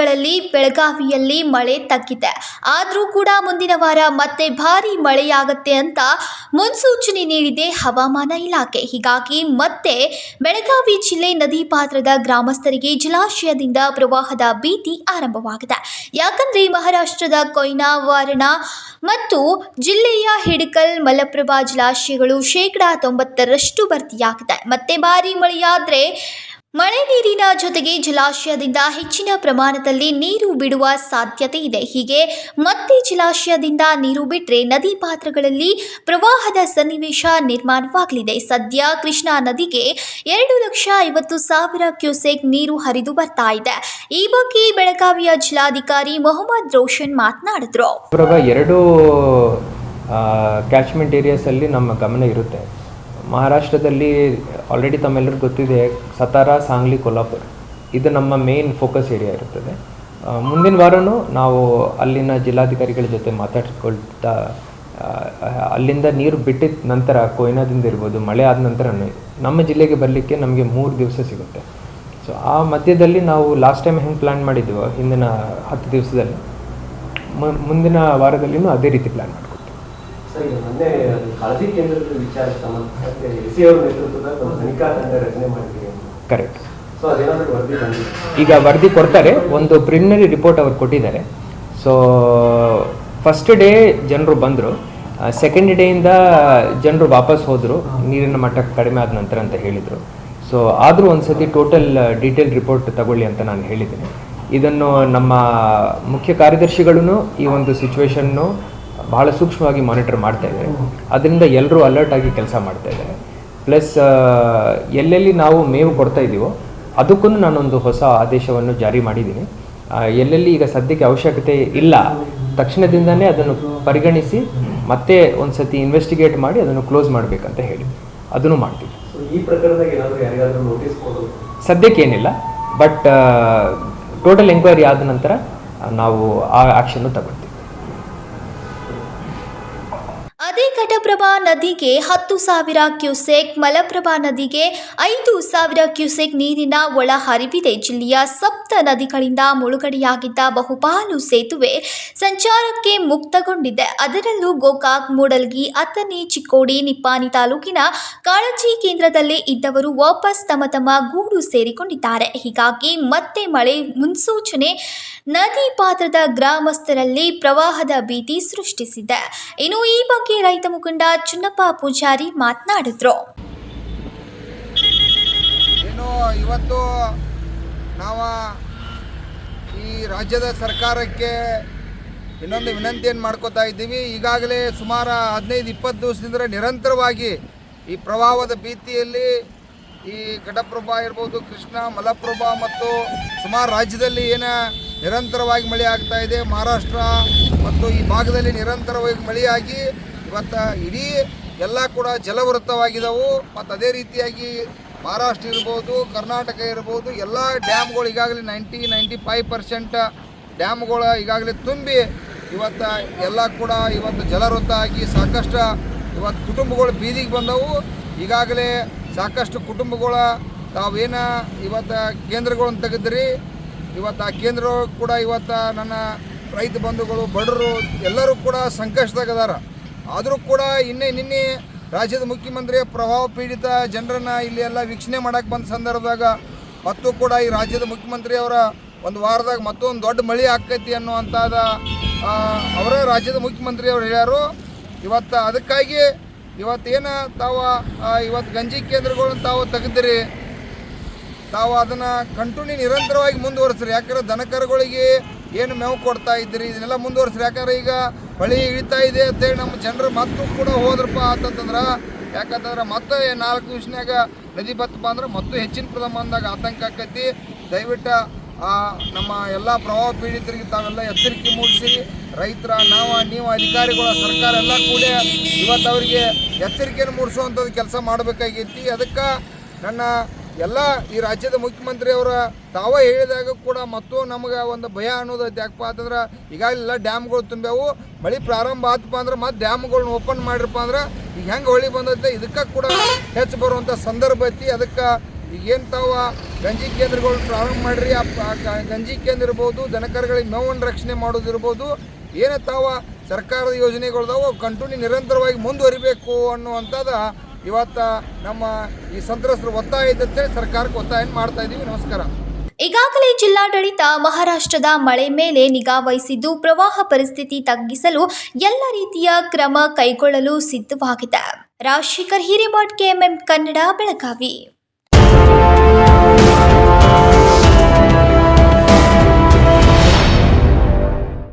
ದಿನಗಳಲ್ಲಿ ಬೆಳಗಾವಿಯಲ್ಲಿ ಮಳೆ ತಗ್ಗಿದೆ. ಆದರೂ ಕೂಡ ಮುಂದಿನ ವಾರ ಮತ್ತೆ ಭಾರಿ ಮಳೆಯಾಗತ್ತೆ ಅಂತ ಮುನ್ಸೂಚನೆ ನೀಡಿದೆ ಹವಾಮಾನ ಇಲಾಖೆ. ಹೀಗಾಗಿ ಮತ್ತೆ ಬೆಳಗಾವಿ ಜಿಲ್ಲೆ ನದಿ ಪಾತ್ರದ ಗ್ರಾಮಸ್ಥರಿಗೆ ಜಲಾಶಯದಿಂದ ಪ್ರವಾಹದ ಭೀತಿ ಆರಂಭವಾಗಿದೆ. ಯಾಕಂದ್ರೆ ಮಹಾರಾಷ್ಟ್ರದ ಕೊಯ್ನಾ, ವಾರಣ ಮತ್ತು ಜಿಲ್ಲೆಯ ಹಿಡಕಲ್, ಮಲಪ್ರಭಾ ಜಲಾಶಯಗಳು ಶೇಕಡಾ ತೊಂಬತ್ತರಷ್ಟು ಭರ್ತಿಯಾಗಿದೆ. ಮತ್ತೆ ಭಾರಿ ಮಳೆಯಾದ್ರೆ ಮಳೆ ನೀರಿನ ಜೊತೆಗೆ ಜಲಾಶಯದಿಂದ ಹೆಚ್ಚಿನ ಪ್ರಮಾಣದಲ್ಲಿ ನೀರು ಬಿಡುವ ಸಾಧ್ಯತೆ ಇದೆ. ಹೀಗೆ ಮತ್ತೆ ಜಲಾಶಯದಿಂದ ನೀರು ಬಿಟ್ಟರೆ ನದಿ ಪಾತ್ರಗಳಲ್ಲಿ ಪ್ರವಾಹದ ಸನ್ನಿವೇಶ ನಿರ್ಮಾಣವಾಗಲಿದೆ. ಸದ್ಯ ಕೃಷ್ಣಾ ನದಿಗೆ ಎರಡು ಲಕ್ಷ ಐವತ್ತು ಸಾವಿರ ಕ್ಯೂಸೆಕ್ ನೀರು ಹರಿದು ಬರ್ತಾ ಇದೆ. ಈ ಬಗ್ಗೆ ಬೆಳಗಾವಿಯ ಜಿಲ್ಲಾಧಿಕಾರಿ ಮೊಹಮ್ಮದ್ ರೋಷನ್ ಮಾತನಾಡಿದ್ರು. ಎರಡು ಕ್ಯಾಚ್ಮೆಂಟ್ ಏರಿಯಾಸಲ್ಲಿ ನಮ್ಮ ಗಮನ ಇರುತ್ತೆ. ಮಹಾರಾಷ್ಟ್ರದಲ್ಲಿ ಆಲ್ರೆಡಿ ತಮ್ಮೆಲ್ಲರಿಗೂ ಗೊತ್ತಿದೆ ಸತಾರಾ, ಸಾಂಗ್ಲಿ, ಕೊಲ್ಹಾಪುರ. ಇದು ನಮ್ಮ ಮೇನ್ ಫೋಕಸ್ ಏರಿಯಾ ಇರುತ್ತದೆ. ಮುಂದಿನ ವಾರವೂ ನಾವು ಅಲ್ಲಿನ ಜಿಲ್ಲಾಧಿಕಾರಿಗಳ ಜೊತೆ ಮಾತಾಡ್ಕೊಳ್ತಾ ಅಲ್ಲಿಂದ ನೀರು ಬಿಟ್ಟಿದ ನಂತರ ಕೊಯ್ನಾದಿಂದ ಇರ್ಬೋದು, ಮಳೆ ಆದ ನಂತರ ನಮ್ಮ ಜಿಲ್ಲೆಗೆ ಬರಲಿಕ್ಕೆ ನಮಗೆ ಮೂರು ದಿವಸ ಸಿಗುತ್ತೆ. ಸೊ ಆ ಮಧ್ಯದಲ್ಲಿ ನಾವು ಲಾಸ್ಟ್ ಟೈಮ್ ಹೆಂಗೆ ಪ್ಲ್ಯಾನ್ ಮಾಡಿದ್ವೋ, ಹಿಂದಿನ ಹತ್ತು ದಿವಸದಲ್ಲಿ ಮುಂದಿನ ವಾರದಲ್ಲಿಯೂ ಅದೇ ರೀತಿ ಪ್ಲ್ಯಾನ್ ಈಗ ಮೊನ್ನೆ ಕಾಳಜಿ ಕೇಂದ್ರದ ವಿಚಾರ ಸಂಬಂಧಪಟ್ಟಂತೆ ಎಸ್ ಸಿ ಅವರ ನೇತೃತ್ವದ ಒಂದು ತನಿಖಾ ತಂಡ ರಚನೆ ಮಾಡಿದ್ದೀವಿ ಕರೆಕ್ಟ್ ಸೊ ಅದೇನಾದರೂ ವರದಿ ಬಂದಿದೆ? ಈಗ ವರದಿ ಕೊಡ್ತಾರೆ. ಒಂದು ಪ್ರಿಲಿಮಿನರಿ ರಿಪೋರ್ಟ್ ಅವ್ರು ಕೊಟ್ಟಿದ್ದಾರೆ. ಸೊ ಫಸ್ಟ್ ಡೇ ಜನರು ಬಂದರು. ಸೆಕೆಂಡ್ ಡೇಯಿಂದ ಜನರು ವಾಪಸ್ ಹೋದರು. ನೀರಿನ ಮಟ್ಟ ಕಡಿಮೆ ಆದ ನಂತರ ಅಂತ ಹೇಳಿದರು. ಸೊ ಆದರೂ ಒಂದು ಸತಿ ಟೋಟಲ್ ಡೀಟೇಲ್ ರಿಪೋರ್ಟ್ ತಗೊಳ್ಳಿ ಅಂತ ನಾನು ಹೇಳಿದ್ದೀನಿ. ಇದನ್ನು ನಮ್ಮ ಮುಖ್ಯ ಕಾರ್ಯದರ್ಶಿಗಳೂ ಈ ಒಂದು ಸಿಚುವೇಶನ್ನು ಬಹಳ ಸೂಕ್ಷ್ಮವಾಗಿ ಮಾನಿಟರ್ ಮಾಡ್ತಾ ಇದ್ದಾರೆ. ಅದರಿಂದ ಎಲ್ಲರೂ ಅಲರ್ಟ್ ಆಗಿ ಕೆಲಸ ಮಾಡ್ತಾ ಇದ್ದಾರೆ. ಪ್ಲಸ್ ಎಲ್ಲೆಲ್ಲಿ ನಾವು ಮೇವು ಕೊಡ್ತಾ ಇದ್ದೀವೋ ಅದಕ್ಕೂ ನಾನೊಂದು ಹೊಸ ಆದೇಶವನ್ನು ಜಾರಿ ಮಾಡಿದ್ದೀನಿ. ಎಲ್ಲೆಲ್ಲಿ ಈಗ ಸದ್ಯಕ್ಕೆ ಅವಶ್ಯಕತೆ ಇಲ್ಲ ತಕ್ಷಣದಿಂದನೇ ಅದನ್ನು ಪರಿಗಣಿಸಿ ಮತ್ತೆ ಒಂದು ಸತಿ ಇನ್ವೆಸ್ಟಿಗೇಟ್ ಮಾಡಿ ಅದನ್ನು ಕ್ಲೋಸ್ ಮಾಡಬೇಕಂತ ಹೇಳಿ. ಅದನ್ನು ಮಾಡ್ತೀವಿ. ಸದ್ಯಕ್ಕೆ ಏನಿಲ್ಲ ಬಟ್ ಟೋಟಲ್ ಎಂಕ್ವೈರಿ ಆದ ನಂತರ ನಾವು ಆ ಆ್ಯಕ್ಷನ್ನು ತಗೊಳ್ತೀವಿ. ಅದೇ ಘಟಪ್ರಭಾ ನದಿಗೆ ಹತ್ತು ಸಾವಿರ ಕ್ಯೂಸೆಕ್, ಮಲಪ್ರಭಾ ನದಿಗೆ ಐದು ಸಾವಿರ ಕ್ಯೂಸೆಕ್ ನೀರಿನ ಒಳ ಹರಿವಿದೆ. ಜಿಲ್ಲೆಯ ಸಪ್ತ ನದಿಗಳಿಂದ ಮುಳುಗಡೆಯಾಗಿದ್ದ ಬಹುಪಾಲು ಸೇತುವೆ ಸಂಚಾರಕ್ಕೆ ಮುಕ್ತಗೊಂಡಿದೆ. ಅದರಲ್ಲೂ ಗೋಕಾಕ್, ಮೂಡಲ್ಗಿ ಅಥನಿ ಚಿಕ್ಕೋಡಿ ನಿಪ್ಪಾನಿ ತಾಲೂಕಿನ ಕಾಳಜಿ ಕೇಂದ್ರದಲ್ಲಿ ಇದ್ದವರು ವಾಪಸ್ ತಮ್ಮ ತಮ್ಮ ಗೂಡು ಸೇರಿಕೊಂಡಿದ್ದಾರೆ. ಹೀಗಾಗಿ ಮತ್ತೆ ಮಳೆ ಮುನ್ಸೂಚನೆ ನದಿ ಪಾತ್ರದ ಗ್ರಾಮಸ್ಥರಲ್ಲಿ ಪ್ರವಾಹದ ಭೀತಿ ಸೃಷ್ಟಿಸಿದೆ. ಇನ್ನು ಈ ಬಗ್ಗೆ ರೈತ ಮುಖಂಡ ಚುನ್ನಪ್ಪ ಪೂಜಾರಿ ಮಾತನಾಡಿದ್ರು. ಏನು ಇವತ್ತು ನಾವು ಈ ರಾಜ್ಯದ ಸರ್ಕಾರಕ್ಕೆ ಇನ್ನೊಂದು ವಿನಂತಿಯನ್ನು ಮಾಡ್ಕೋತಾ ಇದ್ದೀವಿ. ಈಗಾಗಲೇ ಸುಮಾರು ಹದಿನೈದು, ಇಪ್ಪತ್ತು ದಿವಸದಿಂದ ನಿರಂತರವಾಗಿ ಈ ಪ್ರವಾಹದ ಭೀತಿಯಲ್ಲಿ ಈ ಘಟಪ್ರಭಾ ಇರ್ಬೋದು, ಕೃಷ್ಣ, ಮಲಪ್ರಭಾ ಮತ್ತು ಸುಮಾರು ರಾಜ್ಯದಲ್ಲಿ ಏನು ನಿರಂತರವಾಗಿ ಮಳೆ ಆಗ್ತಾ ಇದೆ. ಮಹಾರಾಷ್ಟ್ರ ಮತ್ತು ಈ ಭಾಗದಲ್ಲಿ ನಿರಂತರವಾಗಿ ಮಳೆಯಾಗಿ ಇವತ್ತು ಇಡೀ ಎಲ್ಲ ಕೂಡ ಜಲವೃತ್ತವಾಗಿದ್ದವು ಮತ್ತು ಅದೇ ರೀತಿಯಾಗಿ ಮಹಾರಾಷ್ಟ್ರ ಇರ್ಬೋದು, ಕರ್ನಾಟಕ ಇರ್ಬೋದು, ಎಲ್ಲ ಡ್ಯಾಮ್ಗಳು ಈಗಾಗಲೇ ನೈಂಟಿ ನೈಂಟಿ ಫೈವ್ ಪರ್ಸೆಂಟ್ ಡ್ಯಾಮ್ಗಳು ಈಗಾಗಲೇ ತುಂಬಿ ಇವತ್ತು ಎಲ್ಲ ಕೂಡ ಇವತ್ತು ಜಲವೃತ್ತ ಆಗಿ ಸಾಕಷ್ಟು ಇವತ್ತು ಕುಟುಂಬಗಳು ಬೀದಿಗೆ ಬಂದವು. ಈಗಾಗಲೇ ಸಾಕಷ್ಟು ಕುಟುಂಬಗಳ ತಾವೇನ ಇವತ್ತು ಕೇಂದ್ರಗಳನ್ನು ತೆಗೆದ್ರಿ. ಇವತ್ತು ಆ ಕೇಂದ್ರ ಕೂಡ ಇವತ್ತು ನನ್ನ ರೈತ ಬಂಧುಗಳು ಬಡರು ಎಲ್ಲರೂ ಕೂಡ ಸಂಕಷ್ಟದಾಗದಾರ ಆದರೂ ಕೂಡ ಇನ್ನೇ ನಿನ್ನೆ ರಾಜ್ಯದ ಮುಖ್ಯಮಂತ್ರಿ ಪ್ರಭಾವ ಪೀಡಿತ ಜನರನ್ನ ಇಲ್ಲಿ ಎಲ್ಲ ವೀಕ್ಷಣೆ ಮಾಡಕ್ಕೆ ಬಂದ ಸಂದರ್ಭದಾಗ ಮತ್ತು ಕೂಡ ಈ ರಾಜ್ಯದ ಮುಖ್ಯಮಂತ್ರಿ ಅವರ ಒಂದು ವಾರದಾಗ ಮತ್ತೊಂದು ದೊಡ್ಡ ಮಳೆ ಆಕೈತಿ ಅನ್ನುವಂಥದ ಅವರೇ ರಾಜ್ಯದ ಮುಖ್ಯಮಂತ್ರಿ ಅವರು ಹೇಳ್ಯಾರು. ಇವತ್ತು ಅದಕ್ಕಾಗಿ ಇವತ್ತೇನು ತಾವು ಇವತ್ತು ಗಂಜಿ ಕೇಂದ್ರಗಳನ್ನ ತಾವು ತೆಗೆದಿರಿ. ತಾವು ಅದನ್ನು ಕಂಟಿನ್ಯೂ ನಿರಂತರವಾಗಿ ಮುಂದುವರಿಸ್ರಿ. ಯಾಕಂದ್ರೆ ದನಕರುಗಳಿಗೆ ಏನು ಮೇವು ಕೊಡ್ತಾ ಇದ್ರಿ ಇದನ್ನೆಲ್ಲ ಮುಂದುವರಿಸ್ರಿ. ಯಾಕಂದ್ರೆ ಈಗ ಹೊಳಿ ಇಳಿತಾ ಇದೆ ಅಂತೇಳಿ ನಮ್ಮ ಜನರು ಮತ್ತೂ ಕೂಡ ಹೋದ್ರಪ್ಪ ಅಂತಂತಂದ್ರೆ ಯಾಕಂತಂದ್ರೆ ಮತ್ತೆ ನಾಲ್ಕು ವಿಷಯನಾಗ ನದಿ ಬತ್ತಪ್ಪ ಅಂದ್ರೆ ಮತ್ತು ಹೆಚ್ಚಿನ ಪ್ರಮಾಣದಾಗ ಆತಂಕ ಆಕೈತಿ. ದಯವಿಟ್ಟು ಆ, ನಮ್ಮ ಎಲ್ಲ ಪ್ರವಾಹ ಪೀಡಿತರಿಗೆ ತಾವೆಲ್ಲ ಎಚ್ಚರಿಕೆ ಮೂಡಿಸಿ. ರೈತರ ನಾವು ನೀವು ಅಧಿಕಾರಿಗಳ ಸರ್ಕಾರ ಎಲ್ಲ ಕೂಡ ಇವತ್ತು ಅವರಿಗೆ ಎಚ್ಚರಿಕೆಯನ್ನು ಮೂಡಿಸುವಂಥದ್ದು ಕೆಲಸ ಮಾಡಬೇಕಾಗೈತಿ. ಅದಕ್ಕೆ ನನ್ನ ಎಲ್ಲ ಈ ರಾಜ್ಯದ ಮುಖ್ಯಮಂತ್ರಿ ಅವರ ತಾವೇ ಹೇಳಿದಾಗ ಕೂಡ ಮತ್ತು ನಮಗೆ ಒಂದು ಭಯ ಅನ್ನೋದು ಯಾಕಪ್ಪ ಅಂತಂದ್ರೆ ಈಗಾಗಲೆಲ್ಲ ಡ್ಯಾಮ್ಗಳು ತುಂಬ್ಯಾವು. ಮಳೆ ಪ್ರಾರಂಭ ಆತಪ್ಪ ಅಂದ್ರೆ ಮತ್ತೆ ಡ್ಯಾಮ್ಗಳನ್ನ ಓಪನ್ ಮಾಡಿರಪ್ಪ ಅಂದ್ರೆ ಈಗ ಹೆಂಗೆ ಹೊಳಿ ಬಂದೈತೆ ಇದಕ್ಕೆ ಕೂಡ ಹೆಚ್ಚು ಬರುವಂಥ ಸಂದರ್ಭ ಐತಿ. ಅದಕ್ಕೆ ಈಗೇನು ತಾವ ಗಂಜಿ ಕೇಂದ್ರಗಳು ಪ್ರಾರಂಭ ಮಾಡಿರಿ. ಆ ಗಂಜಿ ಕೇಂದ್ರ ಇರ್ಬೋದು, ದನಕರುಗಳಿಗೆ ಮೇವನ್ನು ರಕ್ಷಣೆ ಮಾಡೋದಿರ್ಬೋದು ಏನೇ ತಾವ ಸರ್ಕಾರದ ಯೋಜನೆಗಳದಾವು ಕಂಟಿನ್ಯೂ ನಿರಂತರವಾಗಿ ಮುಂದುವರಿಬೇಕು ಅನ್ನುವಂಥದ್ದು ಇವತ್ತು ನಮ್ಮ ಈ ಸಂತ್ರಸ್ತರ ಒತ್ತಾಯ ಇದ್ದಂತೆ ಸರ್ಕಾರಕ್ಕೆ ಒತ್ತಾಯ ಮಾಡ್ತಾ ಇದ್ದೀವಿ ನಮಸ್ಕಾರ. ಈಗಾಗಲೇ ಜಿಲ್ಲಾಡಳಿತ ಮಹಾರಾಷ್ಟ್ರದ ಮಳೆ ಮೇಲೆ ನಿಗಾ ವಹಿಸಿದ್ದು, ಪ್ರವಾಹ ಪರಿಸ್ಥಿತಿ ತಗ್ಗಿಸಲು ಎಲ್ಲ ರೀತಿಯ ಕ್ರಮ ಕೈಗೊಳ್ಳಲು ಸಿದ್ಧವಾಗಿದೆ. Rajashekhar Hiremath, K M M Kannada, Belagavi.